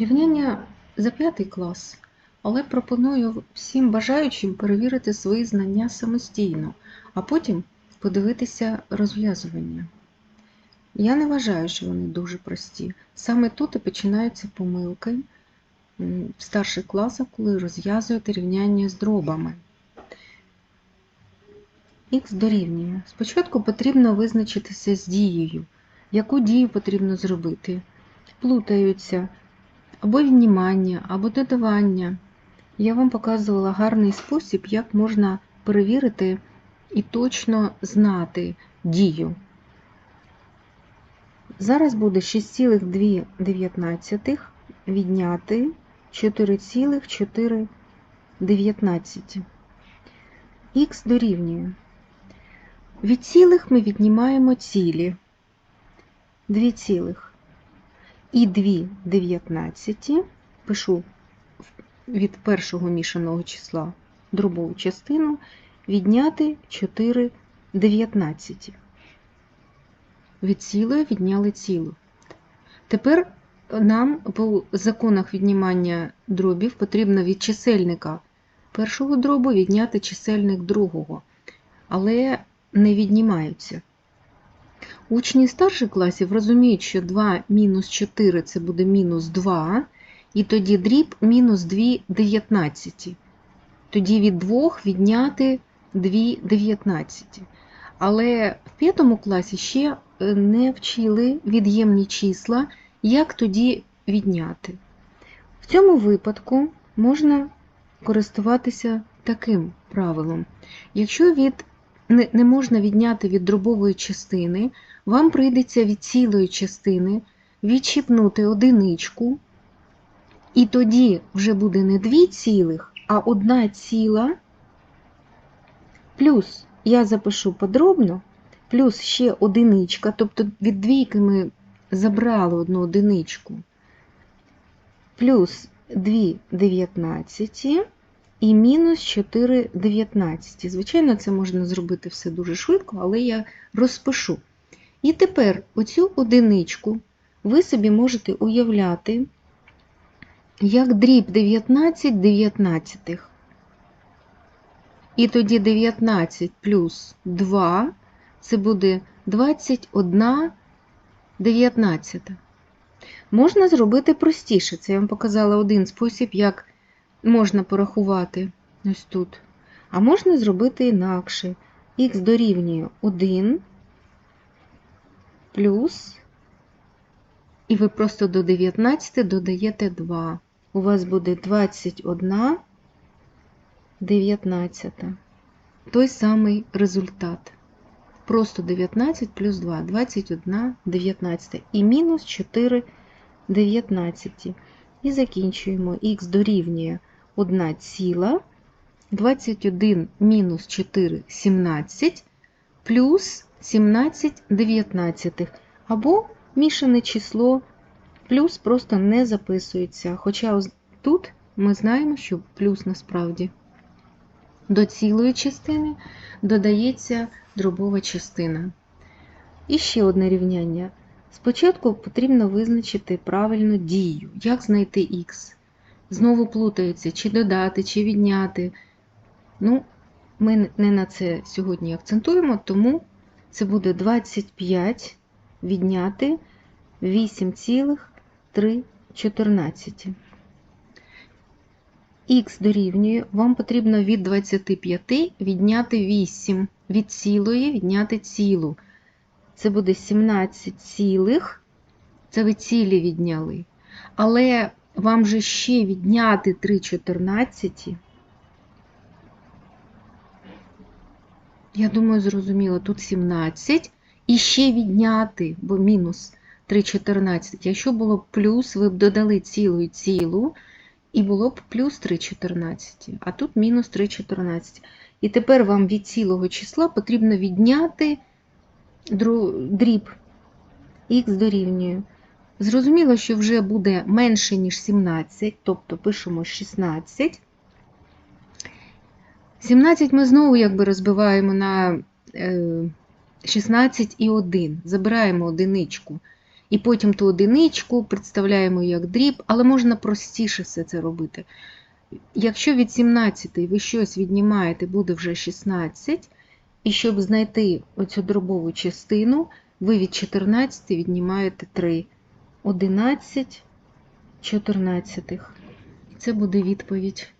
Рівняння за п'ятий клас, але пропоную всім бажаючим перевірити свої знання самостійно, а потім подивитися розв'язування. Я не вважаю, що вони дуже прості. Саме тут і починаються помилки в старших класах, коли розв'язуєте рівняння з дробами. Х дорівнює. Спочатку потрібно визначитися з дією. Яку дію потрібно зробити? Плутаються або віднімання, або додавання. Я вам показувала гарний спосіб, як можна перевірити і точно знати дію. Зараз буде 6,2 відняти 4,4. Х дорівнює. Від цілих ми віднімаємо цілі. 2 цілих. І 2 дев'ятнадцяті пишу від першого мішаного числа дробову частину відняти 4 дев'ятнадцяті. Від цілої відняли цілу. Тепер нам по законах віднімання дробів потрібно від чисельника першого дробу відняти чисельник другого, але не віднімаються. Учні старших класів розуміють, що 2 мінус 4 це буде мінус 2, і тоді дріб мінус 2 дев'ятнадцяті. Тоді від 2 відняти 2 дев'ятнадцяті. Але в п'ятому класі ще не вчили від'ємні числа, як тоді відняти. В цьому випадку можна користуватися таким правилом. Якщо від не, можна відняти від дробової частини, вам прийдеться від цілої частини відчіпнути одиничку, і тоді вже буде не дві цілих, а одна ціла, плюс я запишу подробно, плюс ще одиничка, тобто від двійки ми забрали одну одиничку, плюс 2 дев'ятнадцяті і мінус 4 дев'ятнадцяті. Звичайно, це можна зробити все дуже швидко, але я розпишу. І тепер оцю одиничку ви собі можете уявляти як дріб 19 дев'ятнадцятих. І тоді 19 плюс 2 це буде 21 19. Можна зробити простіше. Це я вам показала один спосіб, як можна порахувати ось тут. А можна зробити інакше. Х дорівнює 1 плюс, і ви просто до 19 додаєте 2. У вас буде 21 19. Той самий результат. Просто 19 плюс 2, 21 19. І мінус 4 19. І закінчуємо. Х дорівнює 1 ціла, 21 мінус 4 17, плюс 17 19. Або мішане число, плюс просто не записується. Хоча тут ми знаємо, що плюс насправді до цілої частини додається дробова частина. І ще одне рівняння. Спочатку потрібно визначити правильну дію, як знайти х. Знову плутається, чи додати, чи відняти. Ну, ми не на це сьогодні акцентуємо, тому це буде 25 відняти 8,314. Х дорівнює, вам потрібно від 25 відняти 8, від цілої відняти цілу. Це буде 17 цілих, це ви цілі відняли. Але вам же ще відняти 3,14. Я думаю, зрозуміло, тут 17. І ще відняти, бо мінус 3,14. Якщо було б плюс, ви б додали цілу і цілу, і було б плюс 3,14. А тут мінус 3,14. І тепер вам від цілого числа потрібно відняти дріб х дорівнює. Зрозуміло, що вже буде менше, ніж 17, тобто пишемо 16. 17 ми знову якби розбиваємо на 16 і 1, забираємо одиничку. І потім ту одиничку представляємо як дріб, але можна простіше все це робити. Якщо від 17 ви щось віднімаєте, буде вже 16. І щоб знайти оцю дробову частину, ви від 14 віднімаєте 3. 11 чотирнадцятих. Це буде відповідь.